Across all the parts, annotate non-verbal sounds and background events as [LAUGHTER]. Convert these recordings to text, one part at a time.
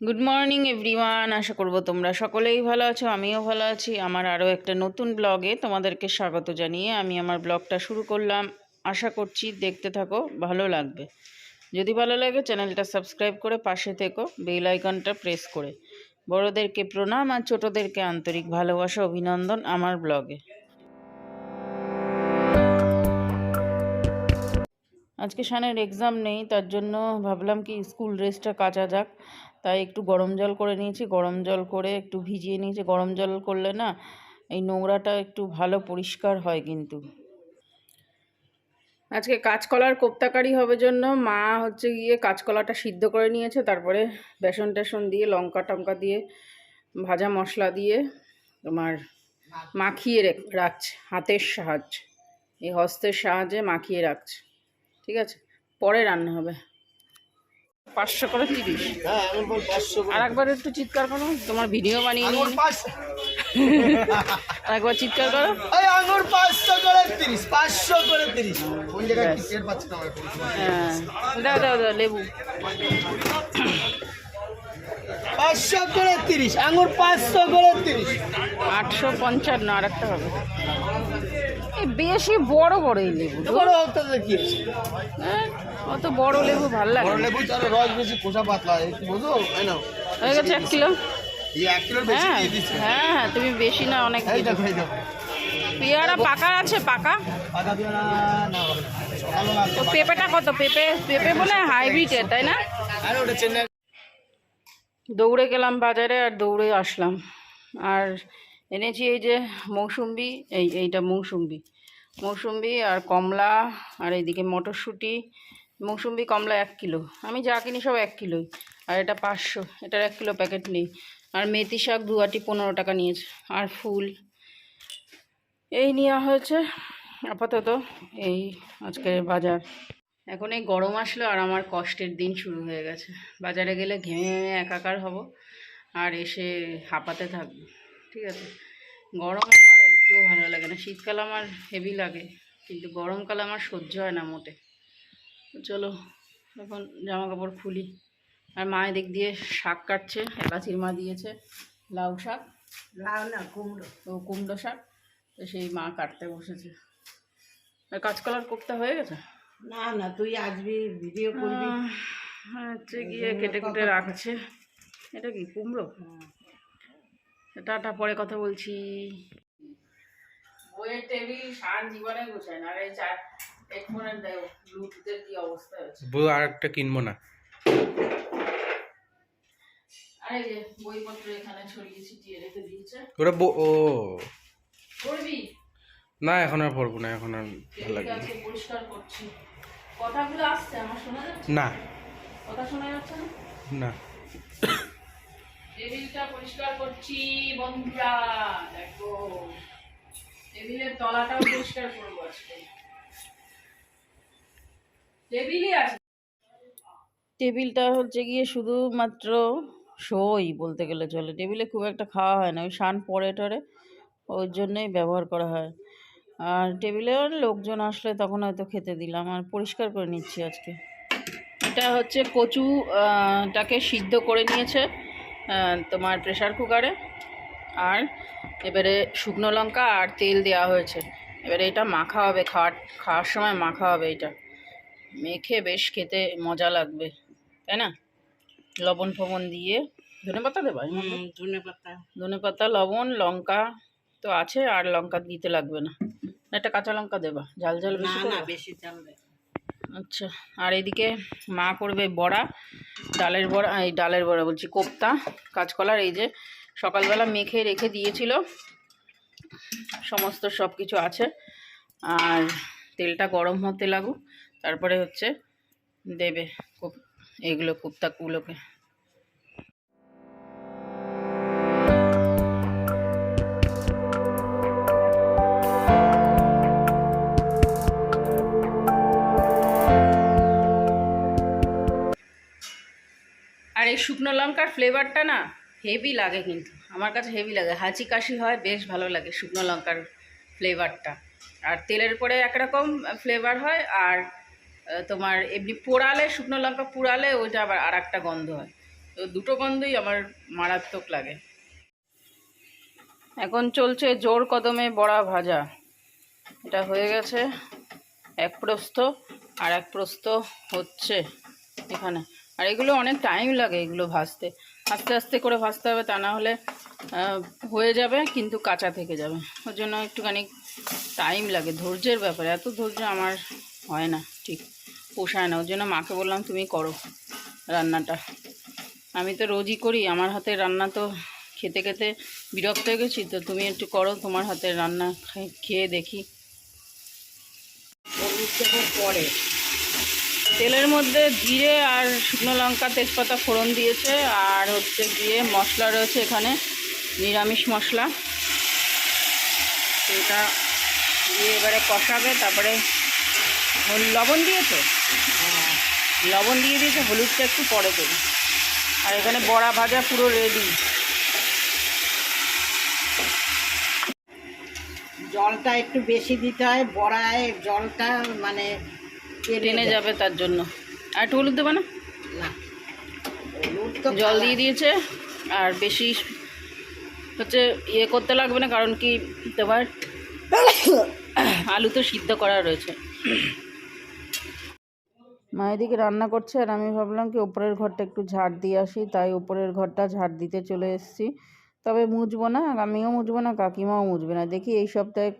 Good morning everyone আশা করব তোমরা সকলেই ভালো আছো, আমিও ভালো আছি। আমার আরও একটা নতুন ব্লগে তোমাদেরকে স্বাগত জানিয়ে আমি আমার ব্লগটা শুরু করলাম। আশা করছি দেখতে থাকো, ভালো লাগবে। যদি ভালো লাগে, চ্যানেলটা সাবস্ক্রাইব করে পাশে থেকো, বেল আইকনটা প্রেস করে। বড়োদেরকে প্রণাম আর ছোটোদেরকে আন্তরিক ভালোবাসা, অভিনন্দন আমার ব্লগে। আজকে সানের এক্সাম নেই, তার জন্য ভাবলাম কি স্কুল ড্রেসটা কাচা যাক। তাই একটু গরম জল করে নিয়েছি, গরম জল করে একটু ভিজিয়ে নিয়েছি। গরম জল করলে না, এই নোংরাটা একটু ভালো পরিষ্কার হয় কিন্তু। আজকে কাঁচকলার কোপ্তাকারি হবে জন্য মা হচ্ছে গিয়ে কাঁচকলাটা সিদ্ধ করে নিয়েছে, তারপরে বেসন টেসন দিয়ে, লঙ্কা টঙ্কা দিয়ে, ভাজা মশলা দিয়ে তোমার মাখিয়ে রেখ- রাখছে, হাতের সাহায্যে। এই হস্তের সাহায্যে মাখিয়ে রাখছে। ঠিক আছে? পরে রান্না হবে। পাঁচশো করে তিরিশ। হ্যাঁ আর একবার একটু চিৎকার করো তোমার ভিডিও বানিয়ে নিয়ে আর একবার চিৎকার করো। আঙুর পাঁচশো করে তিরিশ পাঁচশো করে তিরিশ। হ্যাঁ দাও দাও দাও লেবু। পাঁচশো করে তিরিশ আঙুর পাঁচশো করে তিরিশ। আটশো পঞ্চান্ন আর একটা হবে। বেশি বড় বড় এই লেবু। বড় হতে কি আছে হ্যাঁ, অত বড় লেবু ভালো লাগে বড় লেবু তাহলে রস বেশি খোসা পাতলা একটু বুঝো? তাই না হয়ে গেছে এক কিলো? হ্যাঁ হ্যাঁ হ্যাঁ তুমি বেশি না অনেক পেয়ারা পাকা আছে পাকা? তো পেঁপেটা কত? পেঁপে পেঁপে বলে হাইব্রিডের তাই না? দৌড়ে গেলাম বাজারে আর দৌড়ে আসলাম। আর এনেছি এই যে মৌসুম্বি, এই এইটা মৌসুম্বি। মৌসুম্বি আর কমলা আর এইদিকে মটরশুঁটি। মৌসুম্বি, কমলা এক কিলো। আমি যা কিনি সব এক কিলোই। আর এটা পাঁচশো। এটার এক কিলো প্যাকেট নেই। আর মেথি শাক আটি পনেরো টাকা নিয়েছে। আর ফুল। এই নেওয়া হয়েছে আপাতত এই আজকের বাজার। এখন এই গরম আসলো আর আমার কষ্টের দিন শুরু হয়ে গেছে। বাজারে গেলে ঘেমে একাকার হব। আর এসে হাঁপাতে থাকব। ঠিক আছে? গরম আমার একটুও ভালো লাগে না। শীতকাল আমার হেভি লাগে কিন্তু গরমকাল আমার সহ্য হয় না মোটে। চলো এখন জামা কাপড় খুলি। আর মা এদিক দিয়ে শাক কাটছে এলাচির মা দিয়েছে লাউ শাক। লাউ না কুমড়ো। ও কুমড়ো শাক। তো সেই মা কাটতে বসেছে। আর কাঁচকলার কোপ্তা হয়ে গেছে? না না তুই আসবি ভিডিও করবি। হচ্ছে গিয়ে কেটে কুটে রাখছে। এটা কি কুমড়ো? টাটা পরে কথা বলছি। বইয়ের টেবিল সার জীবনে গোছায় না আর এই চার হেডফোনের ব্লুটুথের কি অবস্থা হয়েছে। বউ আর একটা কিনবো না। আরে যে বইপত্র এখানে ছড়িয়ে ছিটিয়ে রেখে দিয়েছে। ওরা ও। করবি না এখন আর পড়ব না এখন আর ভালো লাগে আজকে পরিষ্কার করছি। কথাগুলো আসছে আমার শোনা যাচ্ছে? না। কথা শোনা যাচ্ছে না? না। টেবিলটা পরিষ্কার করছি বন্ধুরা দেখো। টেবিলের তলাটাও পরিষ্কার করব আজকে। টেবিলই আছে। টেবিলটা হচ্ছে গিয়ে শুধুমাত্র শোই বলতে গেলে চলে। টেবিলে খুব একটা খাওয়া হয় না ওই সান পরে টরে ওর জন্যই ব্যবহার করা হয়। আর টেবিলে লোকজন আসলে তখন হয়তো খেতে দিলাম আর পরিষ্কার করে নিচ্ছি আজকে। এটা হচ্ছে কচু আহ, টাকে সিদ্ধ করে নিয়েছে। তোমার প্রেশার কুকারে আর এবারে শুকনো লঙ্কা আর তেল দেওয়া হয়েছে। এবারে এটা মাখা হবে খাওয়ার খাওয়ার সময় মাখা হবে এটা। মেখে বেশ খেতে মজা লাগবে তাই না? লবণ ফবণ দিয়ে। ধনে পাতা দেবা ধনে পাতা। ধনে পাতা লবণ লঙ্কা তো আছে আর লঙ্কা দিতে লাগবে না। একটা কাঁচা লঙ্কা দেবা ঝাল ঝাল বেশি না করবে? বেশি চাল দে আচ্ছা আর এদিকে মা করবে বড়া, ডালের বড়া, এই ডালের বড়া বলছি, কোপ্তা, কাঁচকলার, এই যে সকালবেলা মেখে রেখে দিয়েছিল। সমস্ত সব কিছু আছে, আর তেলটা গরম হতে লাগুক, তারপরে হচ্ছে দেবে এগুলো কোপ্তাগুলোকে। শুকনো লঙ্কার ফ্লেভারটা না হেভি লাগে কিন্তু। আমার কাছে হেভি লাগে। হাঁচি কাশি হয়, বেশ ভালো লাগে শুকনো লঙ্কার ফ্লেভারটা আর তেলের পরে একরকম ফ্লেভার হয়, আর তোমার এমনি পোড়ালে, শুকনো লঙ্কা পোড়ালে, ওইটা আবার আর একটা গন্ধ হয়। তো দুটো গন্ধই আমার মারাত্মক লাগে। এখন চলছে জোর কদমে বড়া ভাজা। এটা হয়ে গেছে এক প্রস্ত আর এক প্রস্ত হচ্ছে এখানে। আর এগুলো অনেক টাইম লাগে এগুলো ভাজতে। আস্তে আস্তে করে ভাজতে হবে, তা না হলে হয়ে যাবে কিন্তু কাঁচা থেকে যাবে। ওর জন্য একটুখানি টাইম লাগে, ধৈর্যের ব্যাপারে। এত ধৈর্য আমার হয় না, ঠিক পোষায় না। ওর জন্য মাকে বললাম, তুমি করো রান্নাটা। আমি তো রোজই করি, আমার হাতের রান্না তো খেতে খেতে বিরক্ত হয়ে গেছি, তো তুমি একটু করো, তোমার হাতের রান্না খেয়ে দেখি। পরে। তেলের মধ্যে জিরে আর শুকনো লঙ্কা তেজপাতা ফোড়ন দিয়েছে আর হচ্ছে গিয়ে মশলা রয়েছে এখানে নিরামিষ মশলা। এটা দিয়ে এবারে কষাবে তারপরে লবণ দিয়েছে? হ্যাঁ, লবণ দিয়ে দিয়েছে হলুদটা একটু পরে দেবে। আর এখানে বড়া ভাজা পুরো রেডি জলটা একটু বেশি দিতে হয় বড়ায় জলটা মানে টেনে যাবে। তার জন্য। আর একটু হলুদ দেবে না? জল দিয়ে দিয়েছে আর বেশি হচ্ছে ইয়ে করতে লাগবে না কারণ কি তোমার [COUGHS] আলু তো সিদ্ধ করা রয়েছে। মা এদিকে রান্না করছে আর আমি ভাবলাম কি ওপরের ঘরটা একটু ঝাড় দিয়ে আসি তাই ওপরের ঘরটা ঝাড় দিতে চলে এসেছি। তবে মুছবো না আমিও মুছবো না কাকিমাও মুছবে না। দেখি এই সপ্তাহে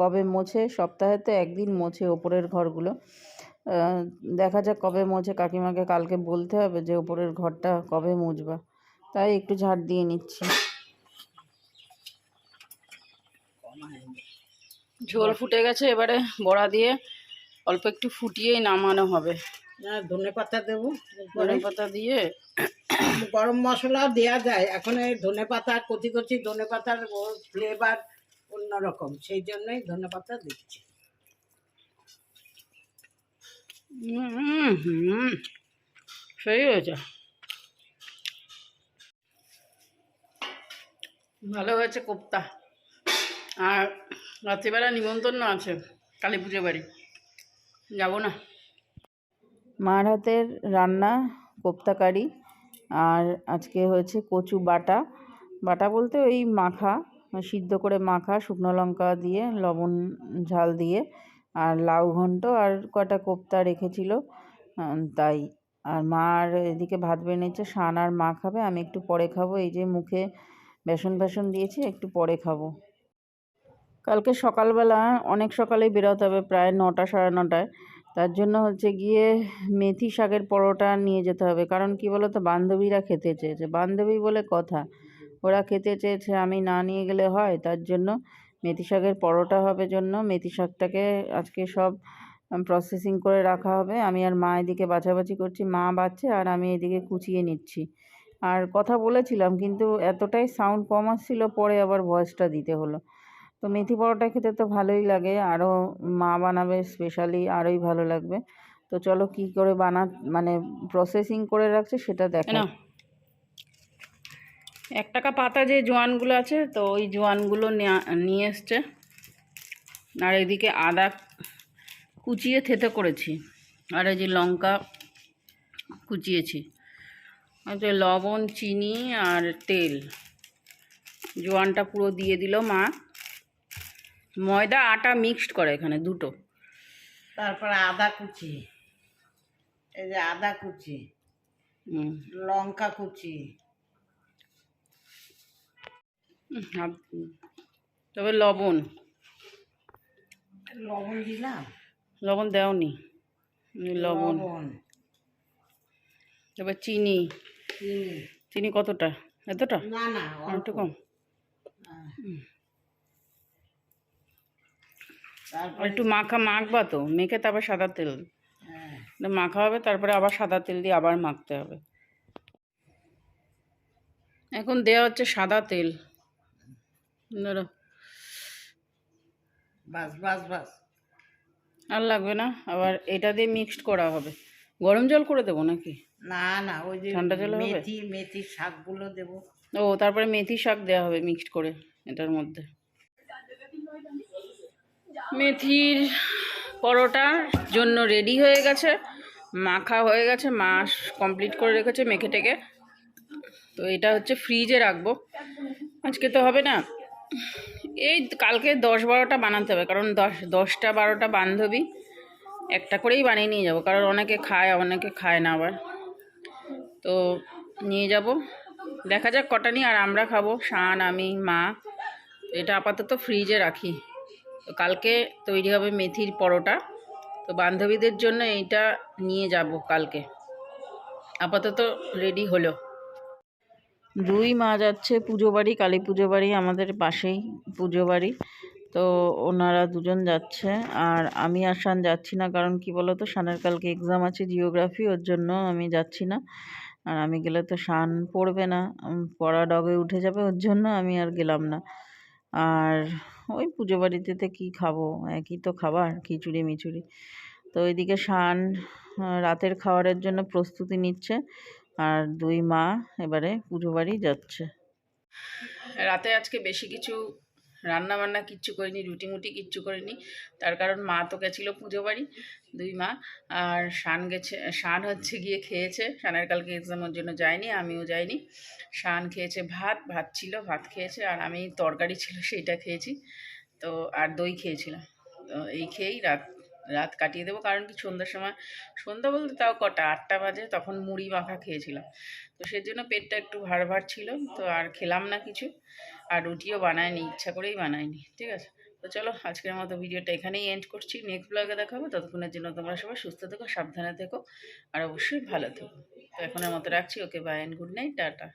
কবে মোছে সপ্তাহে তো একদিন মোছে ওপরের ঘরগুলো। দেখা যাক কবে মোছে কাকিমাকে কালকে বলতে হবে যে ওপরের ঘরটা কবে মুছবা। তাই একটু ঝাড় দিয়ে নিচ্ছি। ঝোল ফুটে গেছে এবারে বড়া দিয়ে অল্প একটু ফুটিয়েই নামানো হবে। ধনে পাতা দেবো। ধনে পাতা দিয়ে গরম মশলা দেওয়া যায়। এখন এই ধনে পাতা, কচি কচি ধনে পাতার ফ্লেভার অন্যরকম। সেই জন্যই ধনে পাতা দিচ্ছি। সেই হয়েছে। ভালো হয়েছে কোপ্তা। আর রাত্রিবেলা নিমন্ত্রণ আছে কালী পুজো বাড়ি। যাব না। মার হাতের রান্না কোপ্তা কারি আর আজকে হয়েছে কচু বাটা। বাটা বলতে ওই মাখা, সিদ্ধ করে মাখা, শুকনো লঙ্কা দিয়ে, লবণ, ঝাল দিয়ে, আর লাউ ঘন্ট আর কটা কোপ্তা রেখেছিল তাই। আর মা আর এদিকে ভাত বেড়েছে, শান আর মা খাবে, আমি একটু পরে খাব, এই যে মুখে বেসন বেসন দিয়েছি, একটু পরে খাব। কালকে সকালবেলা, অনেক সকালেই বেরোতে হবে, প্রায় নটা, সাড়ে নটায়। তার জন্য হচ্ছে গিয়ে মেথি শাকের পরোটা নিয়ে যেতে হবে। কারণ কি বলো তো বান্ধবীরা খেতে চেয়েছে। বান্ধবী বলে কথা, ওরা খেতে চেয়েছে, আমি না নিয়ে গেলে হয়। তার জন্য মেথি শাকের পরোটা হবে জন্য মেথি শাকটাকে আজকে সব প্রসেসিং করে রাখা হবে। আমি আর মা এদিকে বাছাবাছি করছি, মা বাচ্ছে আর আমি এদিকে কুচিয়ে নিচ্ছি। আর কথা বলেছিলাম, কিন্তু এতটাই সাউন্ড কম আসছিল, পরে আবার ভয়েসটা দিতে হলো। তো মেথি পরোটা খেতে তো ভালোই লাগে। আরও মা বানাবে স্পেশালি আরোই ভালো লাগবে। তো চলো কি করে বানা মানে প্রসেসিং করে রাখছে সেটা দেখো এক টাকা পাতা যে জোয়ানগুলো আছে, তো ওই জোয়ানগুলো নেয়া- এসছে। আর এদিকে আদা কুচিয়ে থেতে করেছি। আর এই যে লঙ্কা কুচিয়েছি। যে লবণ, চিনি আর তেল। জোয়ানটা পুরো দিয়ে দিল মা। ময়দা আটা মিক্সড করে এখানে দুটো। তারপরে আদা কুচি। এই যে আদা কুচি লঙ্কা কুচি। তবে লবণ। লবণ দিলাম? লবণ দেওনি। লবণ। তবে চিনি। চিনি। কতটা? এতটা? না না একটু কম। তারপরে একটু মাখা মাখবা তো মেখে তারপর সাদা তেল। হ্যাঁ, মাখা হবে তারপরে আবার সাদা তেল দিয়ে আবার মাখতে হবে। এখন দেওয়া হচ্ছে সাদা তেল। ধরো। বাস বাস বাস। আর লাগবে না আবার এটা দিয়ে মিক্সড করা হবে। গরম জল করে দেবো নাকি? না না ওই যে ঠান্ডা জল হবে? মেথি মেথি শাকগুলো দেবো। ও তারপরে মেথি শাক দেওয়া হবে মিক্সড করে এটার মধ্যে। মেথির পরোটার জন্য রেডি হয়ে গেছে। মাখা হয়ে গেছে মাস কমপ্লিট করে রেখেছে মেখে টেকে তো এটা হচ্ছে ফ্রিজে রাখব। আজকে তো হবে না। এই কালকে দশ বারোটা বানাতে হবে, কারণ দশ, দশটা বারোটা বান্ধবী একটা করেই বানিয়ে নিয়ে যাব, কারণ অনেকে খায় অনেকে খায় না আবার। তো নিয়ে যাব। দেখা যাক কটা নিই, আর আমরা খাব, শান, আমি, মা। এটা আপাতত ফ্রিজে রাখি। কালকে তৈরি হবে মেথির পরোটা। তো বান্ধবীদের জন্য এইটা নিয়ে যাব কালকে। আপাতত রেডি হলো। দুই মা যাচ্ছে পুজো বাড়ি, কালী পুজো বাড়ি আমাদের পাশেই পুজো বাড়ি। তো ওনারা দুজন যাচ্ছে আর আমি আর শান যাচ্ছি না কারণ কি বলো তো শানের কালকে এক্সাম আছে জিওগ্রাফি ওর জন্য আমি যাচ্ছি না। আর আমি গেলে তো শান পড়বে না পড়া ডগে উঠে যাবে, ওর জন্য আমি আর গেলাম না। আর ওই পুজো বাড়িতে কী খাব। একই তো খাবার, খিচুড়ি, মিচুড়ি। তো ওইদিকে শান রাতের খাবারের জন্য প্রস্তুতি নিচ্ছে আর দুই মা এবারে পুজো বাড়ি যাচ্ছে। রাতে আজকে বেশি কিছু রান্না বান্না কিচ্ছু করিনি রুটি মুটি কিচ্ছু করিনি। তার কারণ মা তো গেছিল পুজো বাড়ি, দুই মা। আর শান গেছে, শান হচ্ছে গিয়ে খেয়েছে। শানের কালকে এক্সামের জন্য যায়নি, আমিও যাইনি। শান খেয়েছে ভাত ভাত ছিল, ভাত খেয়েছে। আর আমি তরকারি ছিল, সেইটা খেয়েছি। তো আর দই খেয়েছিলাম। তো এই খেয়েই রাত রাত কাটিয়ে দেবো। কারণ কি সন্ধ্যার সময়, সন্ধ্যা বলতে তাও কটা, আটটা বাজে, তখন মুড়ি মাখা খেয়েছিলাম। তো সেজন্য পেটটা একটু ভার ভার ছিল। তো আর খেলাম না কিছু। আর রুটিও বানায়নি, ইচ্ছা করেই বানায়নি, ঠিক আছে? তো চলো, আজকের মতো ভিডিওটা এখানেই এন্ড করছি। নেক্সট ব্লগে দেখাবো ততক্ষণের জন্য তোমরা সবাই সুস্থ থেকো, সাবধানে থেকো, আর অবশ্যই ভালো থেকো। তো এখনের মতো রাখছি okay bye and good night tata.